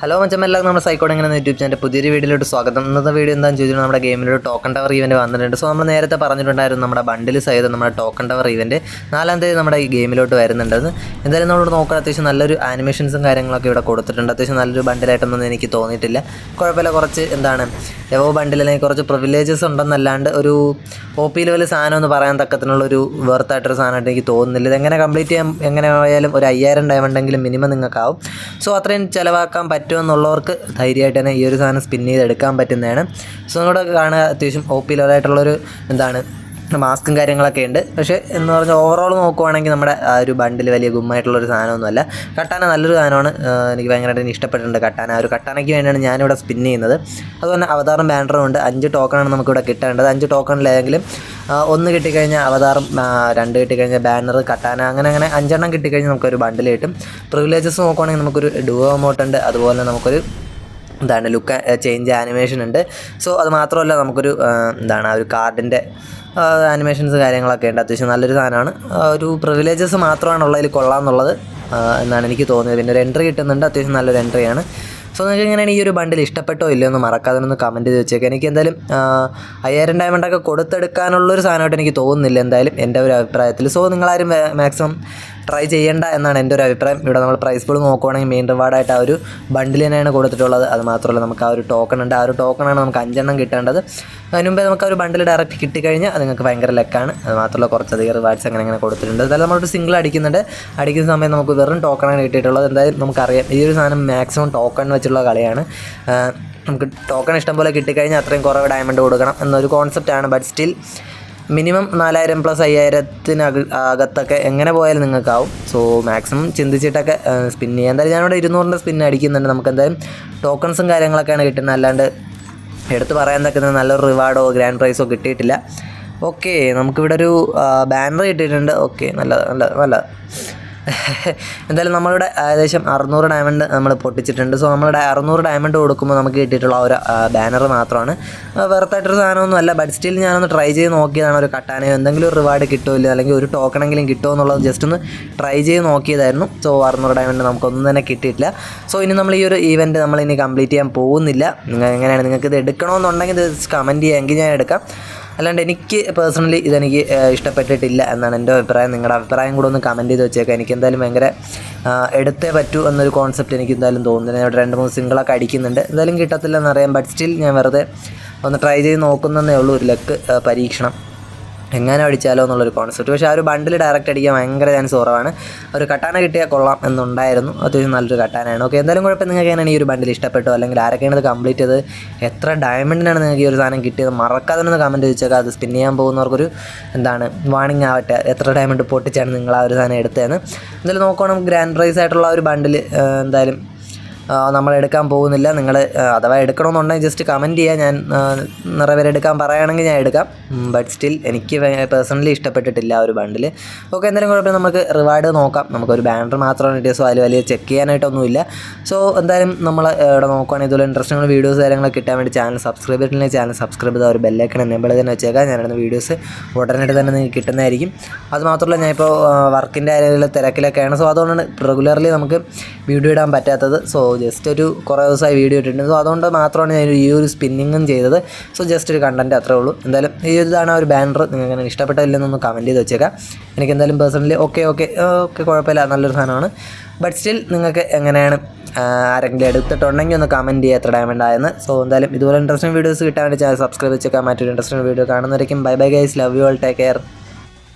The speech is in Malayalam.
ഹലോ മച്ചമെല്ലാം നമ്മുടെ സൈക്കോഡ് ഇങ്ങനെ യൂട്യൂബ് ചാനൽ പുതിയൊരു വീഡിയോയിലോട്ട് സ്വാഗതം. ഇന്നത്തെ വീഡിയോ എന്താണെന്ന് ചോദിച്ചാൽ നമ്മുടെ ഗെയിമിലൊരു ടോക്കൺ ടവർ ഇവന്റ് വന്നിട്ടുണ്ട്. സോ നമ്മൾ നേരത്തെ പറഞ്ഞിട്ടുണ്ടായിരുന്നു നമ്മുടെ ബണ്ടിൽ സഹിതം നമ്മുടെ ടോക്കൺ ടവർ ഇവന്റ് നാലാം തീയതി നമ്മുടെ ഈ ഗെയിമിലോട്ട് വരുന്നുണ്ടെന്ന്. എന്തായാലും നമ്മൾ നോക്കാൻ അത്യാവശ്യം നല്ലൊരു ആനിമേഷൻസും കാര്യങ്ങളൊക്കെ ഇവിടെ കൊടുത്തിട്ടുണ്ട്. അത്യാവശ്യം നല്ലൊരു ബണ്ടിലായിട്ടൊന്നും എനിക്ക് തോന്നിയിട്ടില്ല. കുഴപ്പമില്ല കുറച്ച് എന്താണ് എവോ ബണ്ടിൽ കുറച്ച് പ്രിവിലേജസ് ഉണ്ടെന്നല്ലാണ്ട് ഒരു ഒ പി ലെവൽ സാധനം എന്ന് പറയാൻ തക്കത്തിനുള്ള ഒരു വേർത്തായിട്ടൊരു സാധനമായിട്ട് എനിക്ക് തോന്നുന്നില്ല. ഇതെങ്ങനെ കംപ്ലീറ്റ് ചെയ്യാൻ എങ്ങനെ ആയാലും ഒരു അയ്യായിരം ഡയമണ്ടെങ്കിലും മിനിമം നിങ്ങൾക്കാവും. സോ അത്രയും ചിലവാക്കാൻ പറ്റുമെന്നുള്ളവർക്ക് ധൈര്യമായിട്ട് തന്നെ ഈ ഒരു സാധനം സ്പിൻ ചെയ്തെടുക്കാൻ പറ്റുന്നതാണ്. സോ നമ്മുടെ കാണുക അത്യാവശ്യം ലെവലായിട്ടുള്ളൊരു എന്താണ് മാസ്കും കാര്യങ്ങളൊക്കെ ഉണ്ട്. പക്ഷേ എന്ന് പറഞ്ഞാൽ ഓവറോൾ നോക്കുവാണെങ്കിൽ നമ്മുടെ ആ ഒരു ബണ്ടിൽ വലിയ ഗുമ്മായിട്ടുള്ളൊരു സാധനമൊന്നുമല്ല. കട്ടാന നല്ലൊരു സാധനമാണ്. എനിക്ക് ഭയങ്കരമായിട്ട് ഇഷ്ടപ്പെട്ടിട്ടുണ്ട് കട്ടാന. ആ ഒരു കട്ടാനയ്ക്ക് വേണ്ടിയാണ് ഞാനിവിടെ സ്പിൻ ചെയ്യുന്നത്. അതുപോലെ അവതാറും ബാനറും ഉണ്ട്. അഞ്ച് ടോക്കണാണ് നമുക്കിവിടെ കിട്ടേണ്ടത്. അഞ്ച് ടോക്കണിലേതെങ്കിലും ഒന്ന് കിട്ടിക്കഴിഞ്ഞാൽ അവതാറും രണ്ട് കിട്ടിക്കഴിഞ്ഞാൽ ബാനർ കട്ടാന അങ്ങനെ അങ്ങനെ അഞ്ചെണ്ണം കിട്ടിക്കഴിഞ്ഞാൽ നമുക്കൊരു ബണ്ടിൽ കിട്ടും. പ്രിവിലേജസ് നോക്കുവാണെങ്കിൽ നമുക്കൊരു ഡുവോ അമൗണ്ട് ഉണ്ട്. അതുപോലെ നമുക്കൊരു എന്താണ് ലുക്ക് ചേഞ്ച് ആനിമേഷൻ ഉണ്ട്. സോ അത് മാത്രമല്ല നമുക്കൊരു എന്താണ് ആ ഒരു കാർഡിന്റെ ആനിമേഷൻസ് കാര്യങ്ങളൊക്കെ ഉണ്ട്. അത്യാവശ്യം നല്ലൊരു സാധനമാണ്. ഒരു പ്രിവിലേജസ് മാത്രമാണ് ഉള്ളതിൽ കൊള്ളാമെന്നുള്ളത് എന്നാണ് എനിക്ക് തോന്നിയത്. പിന്നെ ഒരു എൻട്രി കിട്ടുന്നുണ്ട്. അത്യാവശ്യം നല്ലൊരു എൻട്രിയാണ് സോ നിങ്ങൾക്ക് എങ്ങനെയാണ് ഈ ഒരു ബണ്ടിൽ ഇഷ്ടപ്പെട്ടോ ഇല്ലയോ എന്ന് മറക്കാതെ ഒന്ന് കമന്റ് ചെയ്ത് വെച്ചേക്കാം. എനിക്ക് എന്തായാലും അയ്യായിരം ഡയമണ്ടൊക്കെ കൊടുത്തെടുക്കാനുള്ളൊരു സാധനമായിട്ട് എനിക്ക് തോന്നുന്നില്ല എന്തായാലും എന്റെ ഒരു അഭിപ്രായത്തിൽ. സോ നിങ്ങളാരും മാക്സിമം ട്രൈ ചെയ്യേണ്ട എന്നാണ് എന്റെ ഒരു അഭിപ്രായം. ഇവിടെ നമ്മൾ പ്രൈസ് പോൾ നോക്കുവാണെങ്കിൽ മെയിൻ റിവാർഡായിട്ട് ആ ഒരു ബണ്ടിൽ തന്നെയാണ് കൊടുത്തിട്ടുള്ളത്. അത് മാത്രമല്ല നമുക്ക് ആ ഒരു ടോക്കൺ ഉണ്ട്. ആ ഒരു ടോക്കണാണ് നമുക്ക് അഞ്ചെണ്ണം കിട്ടേണ്ടത്. അതിന് മുമ്പേ നമുക്ക് ആ ഒരു ബണ്ടിൽ ഡയറക്റ്റ് കിട്ടിക്കഴിഞ്ഞാൽ അത് നിങ്ങൾക്ക് ഭയങ്കര ലെക്കാണ് അത് മാത്രമല്ല കുറച്ചധികം റിവാർഡ്സ് അങ്ങനെ അങ്ങനെ കൊടുത്തിട്ടുണ്ട്. എന്തായാലും നമ്മളൊരു സിംഗിൾ അടിക്കുന്നുണ്ട്. അടിക്കുന്ന സമയം നമുക്ക് വെറും ടോക്കണാണ് കിട്ടിയിട്ടുള്ളത്. എന്തായാലും നമുക്കറിയാം. ഈ ഒരു സാധനം മാക്സിമം ടോക്കൺ വെച്ചുള്ള കളിയാണ്. നമുക്ക് ടോക്കൺ ഇഷ്ടം പോലെ കിട്ടിക്കഴിഞ്ഞാൽ അത്രയും കുറവ് ഡയമണ്ട് കൊടുക്കണം എന്നൊരു കോൺസെപ്റ്റാണ് ബട്ട് സ്റ്റിൽ മിനിമം നാലായിരം പ്ലസ് അയ്യായിരത്തിന് അക- അകത്തൊക്കെ എങ്ങനെ പോയാലും നിങ്ങൾക്കാവും. സോ മാക്സിമം ചിന്തിച്ചിട്ടൊക്കെ സ്പിൻ ചെയ്യാം. എന്തായാലും ഞാനിവിടെ ഇരുന്നൂറിന്റെ സ്പിൻ അടിക്കുന്നുണ്ട്. നമുക്ക് എന്തായാലും ടോക്കൺസും കാര്യങ്ങളൊക്കെയാണ് കിട്ടുന്നത്. അല്ലാണ്ട് എടുത്ത് പറയാൻ തക്കുന്ന നല്ലൊരു റിവാർഡോ ഗ്രാൻഡ് പ്രൈസോ കിട്ടിയിട്ടില്ല. ഓക്കെ നമുക്കിവിടെ ഒരു ബാനർ കിട്ടിയിട്ടുണ്ട് ഓക്കെ നല്ല നല്ല നല്ല. എന്തായാലും നമ്മളുടെ ഏകദേശം അറുന്നൂറ് ഡയമണ്ട് നമ്മൾ പൊട്ടിച്ചിട്ടുണ്ട്. സോ നമ്മളുടെ അറുന്നൂറ് ഡയമണ്ട് കൊടുക്കുമ്പോൾ നമുക്ക് കിട്ടിയിട്ടുള്ള ഒരു ബാനർ മാത്രമാണ്. വെറുതായിട്ടൊരു സാധനമൊന്നും അല്ല ബട്ട് സ്റ്റിൽ ഞാനൊന്ന് ട്രൈ ചെയ്ത് നോക്കിയതാണ് ഒരു കട്ടാനയോ എന്തെങ്കിലും ഒരു റിവാർഡ് കിട്ടുമല്ലോ അല്ലെങ്കിൽ ഒരു ടോക്കണെങ്കിലും കിട്ടുമോ എന്നുള്ളത് ജസ്റ്റ് ഒന്ന് ട്രൈ ചെയ്ത് നോക്കിയതായിരുന്നു. സോ അറുന്നൂറ് ഡയമണ്ട് നമുക്കൊന്നും തന്നെ കിട്ടിയിട്ടില്ല. സോ ഇനി നമ്മൾ ഈ ഒരു ഈവന്റ് നമ്മൾ ഇനി കംപ്ലീറ്റ് ചെയ്യാൻ പോകുന്നില്ല. നിങ്ങൾ എങ്ങനെയാണ് നിങ്ങൾക്ക് ഇത് എടുക്കണമെന്നുണ്ടെങ്കിൽ ഇത് കമന്റ് ചെയ്യാമെങ്കിൽ ഞാൻ എടുക്കാം. അല്ലാണ്ട് എനിക്ക് പേഴ്സണലി ഇതെനിക്ക് ഇഷ്ടപ്പെട്ടിട്ടില്ല എന്നാണ് എന്റെ അഭിപ്രായം. നിങ്ങളുടെ അഭിപ്രായം കൂടെ ഒന്ന് കമന്റ് ചെയ്ത് വെച്ചേക്കാം. എനിക്ക് എന്തായാലും ഭയങ്കര എടുത്തേ പറ്റൂ എന്നൊരു കോൺസെപ്റ്റ് എനിക്ക് എന്തായാലും തോന്നുന്നില്ല. ഞാൻ രണ്ട് മൂന്ന് സിംഗിളൊക്കെ അടിക്കുന്നുണ്ട്. എന്തായാലും കിട്ടത്തില്ലെന്നറിയാം ബട്ട് സ്റ്റിൽ ഞാൻ വെറുതെ ഒന്ന് ട്രൈ ചെയ്ത് നോക്കുന്നതേ ഉള്ളൂ. ഒരു ലക്ക് പരീക്ഷണം. എങ്ങനെ അടിച്ചാലോ എന്നുള്ളൊരു കോൺസെപ്റ്റ് പക്ഷേ ആ ഒരു ബണ്ടിൽ ഡയറക്റ്റ് അടിക്കാൻ ഭയങ്കര ചാൻസ് കുറവാണ്. ഒരു കട്ടാന കിട്ടിയാൽ കൊള്ളാം എന്നുണ്ടായിരുന്നു. അത്യാവശ്യം നല്ലൊരു കട്ടാനാണ് ഓക്കെ എന്തായാലും കുഴപ്പം നിങ്ങൾക്ക് എങ്ങനെയാണ് ഈ ഒരു ബണ്ടിൽ ഇഷ്ടപ്പെട്ടോ? അല്ലെങ്കിൽ ആരൊക്കെയാണ് ഇത് കംപ്ലീറ്റ് ചെയ്ത് എത്ര ഡയമണ്ടിനാണ് നിങ്ങൾക്ക് ഈ ഒരു സാധനം കിട്ടിയത്? മറക്കാതെ ഒന്ന് കമന്റ് ചോദിച്ചേക്കാം അത് സ്പിൻ ചെയ്യാൻ പോകുന്നവർക്കൊരു എന്താണ് വാണിംഗ് ആവട്ടെ. എത്ര ഡയമണ്ട് പൊട്ടിച്ചാണ് നിങ്ങൾ ആ ഒരു സാധനം എടുത്തതെന്ന്. എന്തായാലും നോക്കുകയാണെങ്കിൽ ഗ്രാൻഡ് പ്രൈസ് ആയിട്ടുള്ള ഒരു ബണ്ടിൽ എന്തായാലും നമ്മൾ എടുക്കാൻ പോകുന്നില്ല. നിങ്ങൾ അഥവാ എടുക്കണമെന്നുണ്ടെങ്കിൽ ജസ്റ്റ് കമന്റ് ചെയ്യുക ഞാൻ നിറവേറെ എടുക്കാൻ പറയുകയാണെങ്കിൽ ഞാൻ എടുക്കാം. ബട്ട് സ്റ്റിൽ എനിക്ക് പേഴ്സണലി ഇഷ്ടപ്പെട്ടിട്ടില്ല ആ ഒരു ബണ്ടിൽ ഓക്കെ എന്തായാലും കുഴപ്പമില്ല. നമുക്ക് റിവാർഡ് നോക്കാം. നമുക്കൊരു ബാനർ മാത്രമാണ് കിട്ടിയത് സോ അതിൽ വലിയ ചെക്ക് ചെയ്യാനായിട്ടൊന്നുമില്ല. സോ എന്തായാലും നമ്മൾ ഇവിടെ നോക്കുകയാണെങ്കിൽ ഇതുപോലെ ഇൻട്രസ്റ്റിംഗ് വീഡിയോസ് കാര്യങ്ങളൊക്കെ കിട്ടാൻ വേണ്ടി ചാനൽ സബ്സ്ക്രൈബ് ചെയ്തിട്ടില്ല ചാനൽ സബ്സ്ക്രൈബ് ചെയ്താൽ ഒരു ബെല്ലൈക്കൺ എനേബിൾ തന്നെ വെച്ചേക്കാം ഞാനിടുന്ന വീഡിയോസ് ഉടനായിട്ട് തന്നെ നിങ്ങൾക്ക് കിട്ടുന്നതായിരിക്കും. അതുമാത്രമല്ല ഞാൻ ഇപ്പോൾ വർക്കിന്റെ ആരെങ്കിലും തിരക്കിലൊക്കെയാണ്. സോ അതുകൊണ്ടാണ് റെഗുലർലി നമുക്ക് വീഡിയോ ഇടാൻ പറ്റാത്തത്. സോ ജസ്റ്റ് ഒരു കുറേ ദിവസമായി വീഡിയോ ഇട്ടിട്ടുണ്ട്. സോ അതുകൊണ്ട് മാത്രമാണ് ഞാൻ ഈ ഒരു സ്പിന്നിങ്ങും ചെയ്തത്. സോ ജസ്റ്റ് ഒരു കണ്ടന്റ് അത്രേ ഉള്ളൂ. എന്തായാലും ഈ ഇതാണ് ഒരു ബാനർ നിങ്ങൾക്ക് അങ്ങനെ ഇഷ്ടപ്പെട്ടില്ലെന്നൊന്ന് കമന്റ് ചെയ്ത് വെച്ചേക്കാം. എനിക്ക് എന്തായാലും പേഴ്സണലി ഓക്കെ ഓക്കെ ഓക്കെ കുഴപ്പമില്ല. നല്ലൊരു സാധനമാണ്. ബട്ട് സ്റ്റിൽ നിങ്ങൾക്ക് എങ്ങനെയാണ് ആരെങ്കിലും എടുത്തിട്ടുണ്ടെങ്കിൽ ഒന്ന് കമന്റ് ചെയ്യുക എത്ര ഡയമണ്ട് ആയെന്ന്. സോ എന്തായാലും ഇതുപോലെ ഇൻട്രസ്റ്റിംഗ് വീഡിയോസ് കിട്ടാൻ വേണ്ടി ചാനൽ സബ്സ്ക്രൈബ് വെച്ചേക്കാം. മറ്റൊരു interesting video കാണുന്നവരേക്കും. Bye bye guys love you all take care